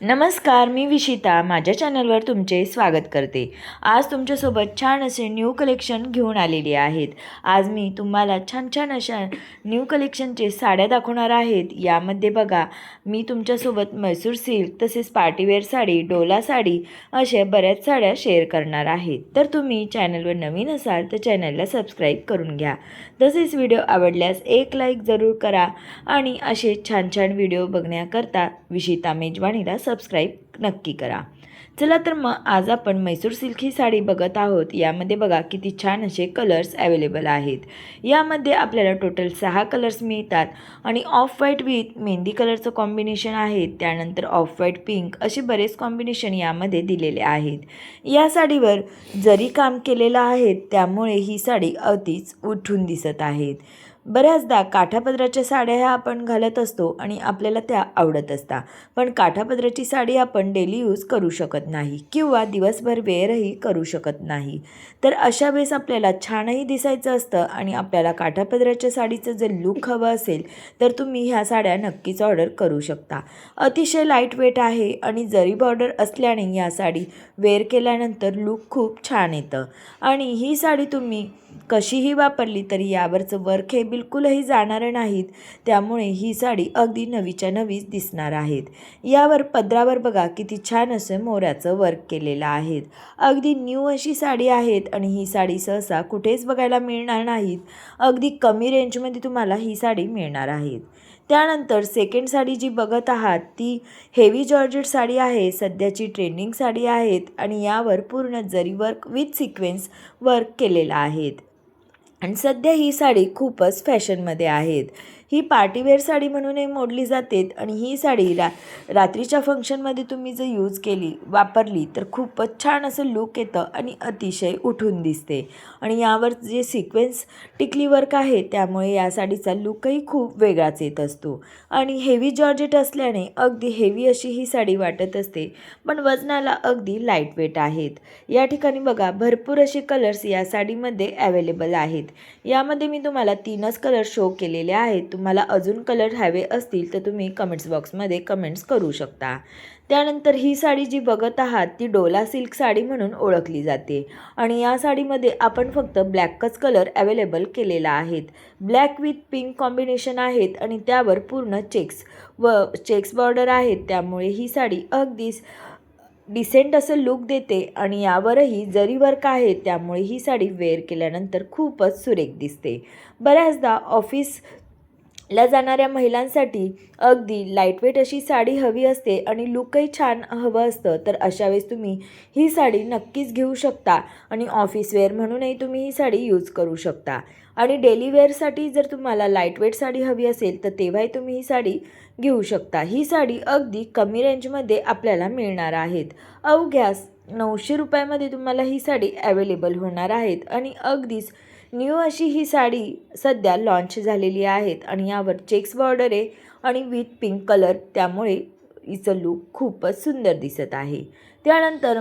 नमस्कार मी विशिता. माझ्या चॅनलवर तुमचे स्वागत करते. आज तुमच्यासोबत छान असे न्यू कलेक्शन घेऊन आलेले आहेत. आज मी तुम्हाला छान छान अशा न्यू कलेक्शनचे साड्या दाखवणार आहेत. यामध्ये बघा मी तुमच्यासोबत मैसूर सिल्क तसेच पार्टीवेअर साडी डोला साडी अशा बऱ्याच साड्या शेअर करणार आहेत तर तुम्ही चॅनलवर नवीन असाल तर चॅनलला सबस्क्राईब करून घ्या. तसेच व्हिडिओ आवडल्यास एक लाईक जरूर करा. आणि असे छान छान व्हिडिओ बघण्याकरता विशिता मेजवानीला सबस्क्राईब नक्की करा. चला तर मग आज आपण मैसूर सिल्क ही साडी बघत आहोत. यामध्ये बघा किती छान असे कलर्स अवेलेबल आहेत. यामध्ये आपल्याला टोटल सहा कलर्स मिळतात आणि ऑफ व्हाईट विथ मेहंदी कलरचं कॉम्बिनेशन आहे. त्यानंतर ऑफ व्हाईट पिंक असे बरेच कॉम्बिनेशन यामध्ये दिलेले आहेत. या साडीवर जरी काम केलेलं आहे त्यामुळे ही साडी अतिच उठून दिसत आहेत. बऱ्याचदा काठापदराच्या साड्या ह्या आपण घालत असतो आणि आपल्याला त्या आवडत असतात पण काठापदराची साडी आपण डेली यूज करू शकत नाही किंवा दिवसभर वेअरही करू शकत नाही. तर अशा वेळेस आपल्याला छानही दिसायचं असतं आणि आपल्याला काठापदराच्या साडीचं जर लुक हवं असेल तर तुम्ही ह्या साड्या नक्कीच ऑर्डर करू शकता. अतिशय लाइट वेट आहे आणि जरी बॉर्डर असल्याने या साडी वेअर केल्यानंतर लुक खूप छान येतं. आणि ही साडी तुम्ही कशीही वापरली तरी यावरचं वर्क हे बिलकुलही जाणारं नाहीत. त्यामुळे ही साडी अगदी नवीच्या नवीच दिसणार आहेत. यावर पदरावर बघा किती छान असं मोऱ्याचं वर्क केलेलं आहेत. अगदी न्यू अशी साडी आहेत आणि ही साडी सहसा कुठेच बघायला मिळणार नाहीत. अगदी कमी रेंजमध्ये तुम्हाला ही साडी मिळणार आहेत. त्यानंतर सेकंड साडी जी बघत आहात ती हेवी जॉर्जेट साडी आहे. सध्याची ट्रेंडिंग साडी आहेत आणि यावर पूर्ण जरी वर्क विथ सिक्वेन्स वर्क केलेलं आहेत. आणि सध्या ही साडी खूपच फॅशनमध्ये आहेत. ही पार्टीवेअर साडी म्हणूनही मोडली जाते आणि ही साडी रा रात्रीच्या फंक्शनमध्ये तुम्ही जर यूज केली वापरली तर खूपच छान असं लुक येतं आणि अतिशय उठून दिसते. आणि यावर जे सिक्वेन्स टिकली वर्क आहे त्यामुळे या साडीचा लुकही खूप वेगळाच येत असतो. आणि हेवी जॉर्जेट असल्याने अगदी हेवी अशी ही साडी वाटत असते पण वजनाला अगदी लाइट वेट आहेत. या ठिकाणी बघा भरपूर असे कलर्स या साडीमध्ये अवेलेबल आहेत. यामध्ये मी तुम्हाला तीनच कलर शो केलेले आहेत. तुम्हाला अजून कलर हवे असतील तर तुम्ही कमेंट्स बॉक्समध्ये कमेंट्स करू शकता. त्यानंतर ही साडी जी बघत आहात ती डोला सिल्क साडी म्हणून ओळखली जाते. आणि या साडीमध्ये आपण फक्त ब्लॅकच कलर अवेलेबल केलेला आहेत. ब्लॅक विथ पिंक कॉम्बिनेशन आहेत आणि त्यावर पूर्ण चेक्स व चेक्स बॉर्डर आहेत. त्यामुळे ही साडी अगदीच डिसेंट असं लुक देते आणि यावरही जरी वर्क आहे त्यामुळे ही साडी वेअर केल्यानंतर खूपच सुरेख दिसते. बऱ्याचदा ऑफिस ला जाणाऱ्या महिलांसाठी अगदी लाईटवेट अशी साडी हवी असते आणि लुकही छान हवं असतं. तर अशा वेळेस तुम्ही ही साडी नक्कीच घेऊ शकता आणि ऑफिस वेअर म्हणूनही तुम्ही ही साडी यूज करू शकता. आणि डेली वेअरसाठी जर तुम्हाला लाईटवेट साडी हवी असेल तर तेव्हाही तुम्ही ही साडी घेऊ शकता. ही साडी अगदी कमी रेंजमध्ये आपल्याला मिळणार आहेत. अवघ्या नऊशे रुपयामध्ये तुम्हाला ही साडी अवेलेबल होणार आहेत. आणि अगदीच न्यू अशी ही साडी सध्या लॉन्च झालेली आहेत. आणि यावर चेक्स बॉर्डर आहे आणि विथ पिंक कलर त्यामुळे हिचं लूक खूपच सुंदर दिसत आहे. त्यानंतर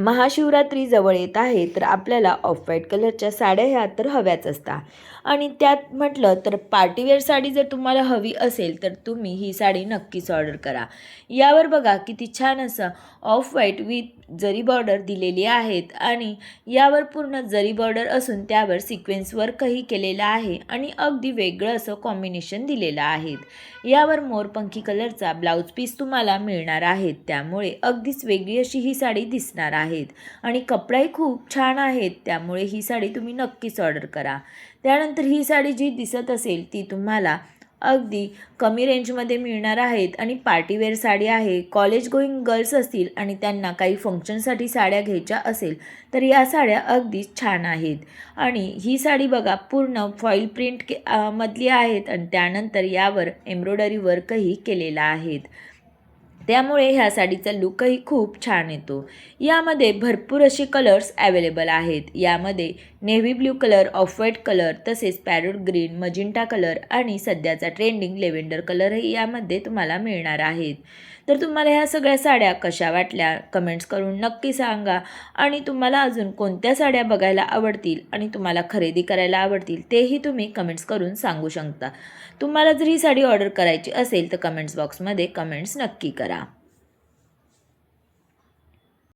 महाशिवरात्री जवळ येत आहे तर आपल्याला ऑफ व्हाईट कलरच्या साड्या ह्या तर हव्याच असतात आणि त्यात म्हटलं तर पार्टीवेअर साडी जर तुम्हाला हवी असेल तर तुम्ही ही साडी नक्कीच ऑर्डर करा. यावर बघा किती छान असं off white with zari border दिलेली आहेत आणि यावर पूर्ण जरी बॉर्डर असून त्यावर सिक्वेन्स वर्कही केलेलं आहे आणि अगदी वेगळं असं कॉम्बिनेशन दिलेलं आहेत यावर मोरपंखी कलरचा ब्लाऊज पीस तुम्हाला मिळणार आहेत त्यामुळे अगदीच वेगळी अशी ही साडी दिसणार आहे. आहेत. आणि कपडाही खूप छान आहेत. त्यामुळे ही साडी तुम्ही नक्कीच ऑर्डर करा. त्यानंतर ही साडी जी दिसत असेल ती तुम्हाला अगदी कमी रेंजमध्ये मिळणार आहेत. आणि पार्टीवेअर साडी आहे. कॉलेज गोईंग गर्ल्स असतील आणि त्यांना काही फंक्शनसाठी साड्या घ्यायच्या असेल तर या साड्या अगदी छान आहेत. आणि ही साडी बघा पूर्ण फॉईल प्रिंट के मधली आहेत. आणि त्यानंतर यावर एम्ब्रॉयडरी वर्कही केलेलं आहेत. त्यामुळे ह्या साडीचा लुकही खूप छान येतो. यामध्ये भरपूर असे कलर्स अवेलेबल आहेत. यामध्ये navy blue colour off white colour तसेच पॅरोट ग्रीन मजिंटा कलर आणि सध्याचा ट्रेंडिंग लेव्हेंडर कलरही यामध्ये तुम्हाला मिळणार आहेत. तर तुम्हाला ह्या सगळ्या साड्या कशा वाटल्या? कमेंट्स करून नक्की सांगा. आणि तुम्हाला अजून कोणत्या साड्या बघायला आवडतील आणि तुम्हाला खरेदी करायला आवडतील तेही तुम्ही कमेंट्स करून सांगू शकता. तुम्हाला जर ही साडी ऑर्डर करायची असेल तर कमेंट्स बॉक्समध्ये कमेंट्स नक्की करा.